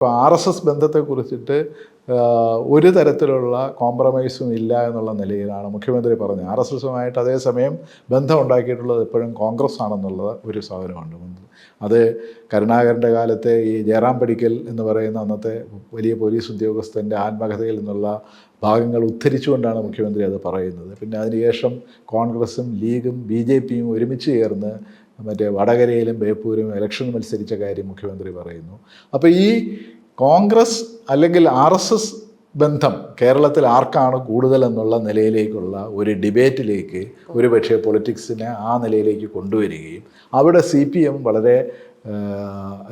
ഇപ്പോൾ R S S ബന്ധത്തെക്കുറിച്ചിട്ട് ഒരു തരത്തിലുള്ള കോംപ്രമൈസും ഇല്ല എന്നുള്ള നിലയിലാണ് മുഖ്യമന്ത്രി പറഞ്ഞത്. ആർ എസ് എസുമായിട്ട് അതേസമയം ബന്ധം ഉണ്ടാക്കിയിട്ടുള്ളത് എപ്പോഴും കോൺഗ്രസ് ആണെന്നുള്ളത് ഒരു സാധനമുണ്ട് അത് കരുണാകരന്റെ കാലത്തെ ഈ ജയറാം പടിക്കൽ എന്ന് പറയുന്ന അന്നത്തെ വലിയ പോലീസ് ഉദ്യോഗസ്ഥന്റെ ആത്മകഥയിൽ നിന്നുള്ള ഭാഗങ്ങൾ ഉദ്ധരിച്ചുകൊണ്ടാണ് മുഖ്യമന്ത്രി അത് പറയുന്നത്. പിന്നെ അതിനുശേഷം കോൺഗ്രസും ലീഗും ബി ജെ പിയും ഒരുമിച്ച് ചേർന്ന് മറ്റേ വടകരയിലും ബേപ്പൂരും ഇലക്ഷൻ മത്സരിച്ച കാര്യം മുഖ്യമന്ത്രി പറയുന്നു. അപ്പോൾ ഈ കോൺഗ്രസ് അല്ലെങ്കിൽ ആർ എസ് എസ് ബന്ധം. കേരളത്തിൽ ആർക്കാണ് കൂടുതൽ എന്നുള്ള നിലയിലേക്കുള്ള ഒരു ഡിബേറ്റിലേക്ക് ഒരുപക്ഷെ പൊളിറ്റിക്സിനെ ആ നിലയിലേക്ക് കൊണ്ടുവരികയും അവിടെ സി പി എം വളരെ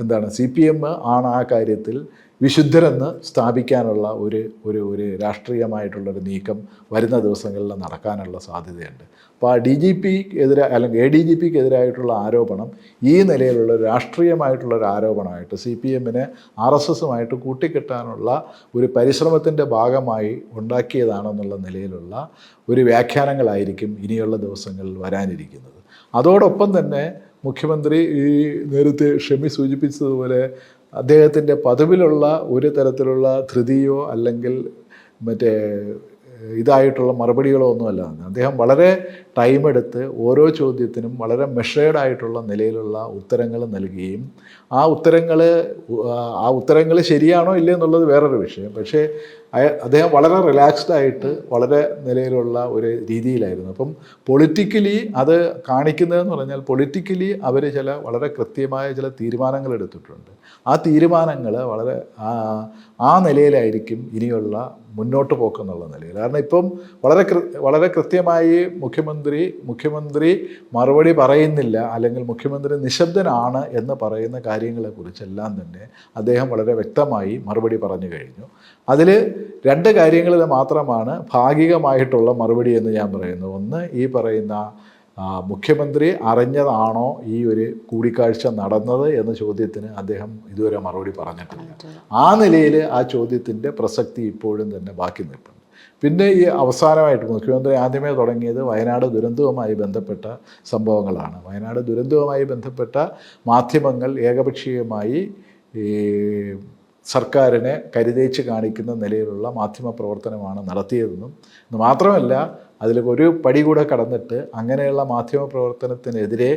എന്താണ് സി പി എം ആണ് ആ കാര്യത്തിൽ വിശുദ്ധരെന്ന് സ്ഥാപിക്കാനുള്ള ഒരു ഒരു ഒരു രാഷ്ട്രീയമായിട്ടുള്ളൊരു നീക്കം വരുന്ന ദിവസങ്ങളിൽ നടക്കാനുള്ള സാധ്യതയുണ്ട്. അപ്പോൾ ആ ഡി ജി പിക്കെതിരെ അല്ലെങ്കിൽ എ ഡി ജി പിക്ക് എതിരായിട്ടുള്ള ആരോപണം ഈ നിലയിലുള്ള ഒരു രാഷ്ട്രീയമായിട്ടുള്ള ഒരു ആരോപണമായിട്ട് സി പി എമ്മിനെ ആർ എസ് എസുമായിട്ട് കൂട്ടിക്കെട്ടാനുള്ള ഒരു പരിശ്രമത്തിന്റെ ഭാഗമായി ഉണ്ടാക്കിയതാണെന്നുള്ള നിലയിലുള്ള ഒരു വ്യാഖ്യാനങ്ങളായിരിക്കും ഇനിയുള്ള ദിവസങ്ങളിൽ വരാനിരിക്കുന്നത്. അതോടൊപ്പം തന്നെ മുഖ്യമന്ത്രി ഈ നേരത്തെ ഷെമി സൂചിപ്പിച്ചതുപോലെ അദ്ദേഹത്തിന്റെ പദവിലുള്ള ഒരു തരത്തിലുള്ള ധൃതിയോ അല്ലെങ്കിൽ മറ്റേ ഇതായിട്ടുള്ള മറുപടികളോ ഒന്നുമല്ല അദ്ദേഹം വളരെ ടൈം എടുത്ത് ഓരോ ചോദ്യത്തിനും വളരെ മെഷേർഡ് ആയിട്ടുള്ള നിലയിലുള്ള ഉത്തരങ്ങൾ നൽകുകയും ആ ഉത്തരങ്ങൾ ആ ഉത്തരങ്ങൾ ശരിയാണോ ഇല്ലേ എന്നുള്ളത് വേറൊരു വിഷയം. പക്ഷേ അദ്ദേഹം വളരെ റിലാക്സ്ഡ് ആയിട്ട് വളരെ നിലയിലുള്ള ഒരു രീതിയിലായിരുന്നു. അപ്പം പൊളിറ്റിക്കലി അത് കാണിക്കുന്നതെന്ന് പറഞ്ഞാൽ പൊളിറ്റിക്കലി അവർ ചില വളരെ കൃത്യമായ ചില തീരുമാനങ്ങൾ എടുത്തിട്ടുണ്ട്. ആ തീരുമാനങ്ങൾ വളരെ ആ നിലയിലായിരിക്കും ഇനിയുള്ള മുന്നോട്ട് പോക്കെന്നുള്ള നിലയിൽ. കാരണം ഇപ്പം വളരെ കൃ വളരെ കൃത്യമായി മുഖ്യമന്ത്രി മുഖ്യമന്ത്രി മറുപടി പറയുന്നില്ല അല്ലെങ്കിൽ മുഖ്യമന്ത്രി നിശബ്ദനാണ് എന്ന് പറയുന്ന കാര്യങ്ങളെക്കുറിച്ചെല്ലാം തന്നെ അദ്ദേഹം വളരെ വ്യക്തമായി മറുപടി പറഞ്ഞു കഴിഞ്ഞു. അതിൽ രണ്ട് കാര്യങ്ങളിൽ മാത്രമാണ് ഭാഗികമായിട്ടുള്ള മറുപടി എന്ന് ഞാൻ പറയുന്നു ഒന്ന് ഈ പറയുന്ന മുഖ്യമന്ത്രി അറിഞ്ഞതാണോ ഈ ഒരു കൂടിക്കാഴ്ച നടന്നത് എന്ന ചോദ്യത്തിന് അദ്ദേഹം ഇതുവരെ മറുപടി പറഞ്ഞിട്ടില്ല. ആ നിലയിൽ ആ ചോദ്യത്തിന്റെ പ്രസക്തി ഇപ്പോഴും തന്നെ ബാക്കി നിൽപ്പുണ്ട്. പിന്നെ ഈ അവസാനമായിട്ട് മുഖ്യമന്ത്രി ആദ്യമേ തുടങ്ങിയത് വയനാട് ദുരന്തവുമായി ബന്ധപ്പെട്ട സംഭവങ്ങളാണ്. വയനാട് ദുരന്തവുമായി ബന്ധപ്പെട്ട മാധ്യമങ്ങൾ ഏകപക്ഷീയമായി ഈ സർക്കാരിനെ കരുതേച്ച് കാണിക്കുന്ന നിലയിലുള്ള മാധ്യമ പ്രവർത്തനമാണ് നടത്തിയതെന്നും. മാത്രമല്ല അതിൽ ഒരു പടി കൂടെ കടന്നിട്ട് അങ്ങനെയുള്ള മാധ്യമ പ്രവർത്തനത്തിനെതിരെ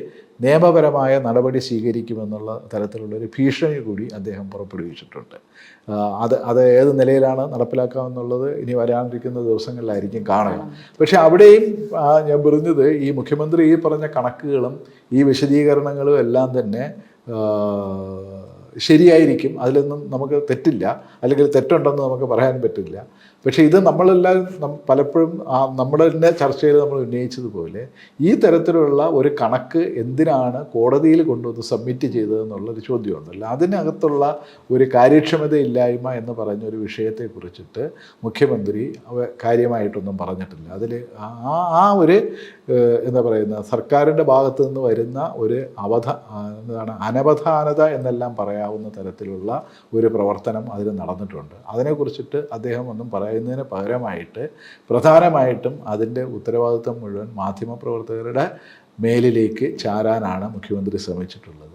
നിയമപരമായ നടപടി സ്വീകരിക്കുമെന്നുള്ള തരത്തിലുള്ളൊരു ഭീഷണി കൂടി അദ്ദേഹം പുറപ്പെടുവിച്ചിട്ടുണ്ട്. അത് അത് ഏത് നിലയിലാണ് നടപ്പിലാക്കാമെന്നുള്ളത് ഇനി വരാനിരിക്കുന്ന ദിവസങ്ങളിലായിരിക്കും കാണുക. പക്ഷെ അവിടെയും ഞാൻ പറഞ്ഞത് ഈ മുഖ്യമന്ത്രി ഈ പറഞ്ഞ കണക്കുകളും ഈ വിശദീകരണങ്ങളും എല്ലാം തന്നെ ശരിയായിരിക്കും. അതിലൊന്നും നമുക്ക് തെറ്റില്ല. അല്ലെങ്കിൽ തെറ്റുണ്ടെന്ന് നമുക്ക് പറയാൻ പറ്റില്ല. പക്ഷേ ഇത് നമ്മളെല്ലാം പലപ്പോഴും ആ നമ്മുടെ തന്നെ ചർച്ചയിൽ നമ്മൾ ഉന്നയിച്ചതുപോലെ ഈ തരത്തിലുള്ള ഒരു കണക്ക് എന്തിനാണ് കോടതിയിൽ കൊണ്ടുവന്ന് സബ്മിറ്റ് ചെയ്തതെന്നുള്ളൊരു ചോദ്യമുണ്ടല്ലോ അതിനകത്തുള്ള ഒരു കാര്യക്ഷമതയില്ലായ്മ എന്ന് പറഞ്ഞ ഒരു വിഷയത്തെക്കുറിച്ചിട്ട് മുഖ്യമന്ത്രി അവ കാര്യമായിട്ടൊന്നും പറഞ്ഞിട്ടില്ല. അതിൽ ആ ആ ഒരു എന്താ പറയുന്ന സർക്കാരിന്റെ ഭാഗത്തു നിന്ന് വരുന്ന ഒരു അവധ എന്താണ് അനവധാനത എന്നെല്ലാം പറയാവുന്ന തരത്തിലുള്ള ഒരു പ്രവർത്തനം അതിൽ നടന്നിട്ടുണ്ട്. അതിനെക്കുറിച്ചിട്ട് അദ്ദേഹം ഒന്നും പറയുന്നതിന് പകരമായിട്ട് പ്രധാനമായിട്ടും അതിന്റെ ഉത്തരവാദിത്വം മുഴുവൻ മാധ്യമപ്രവർത്തകരുടെ മേലിലേക്ക് ചാരാനാണ് മുഖ്യമന്ത്രി ശ്രമിച്ചിട്ടുള്ളത്.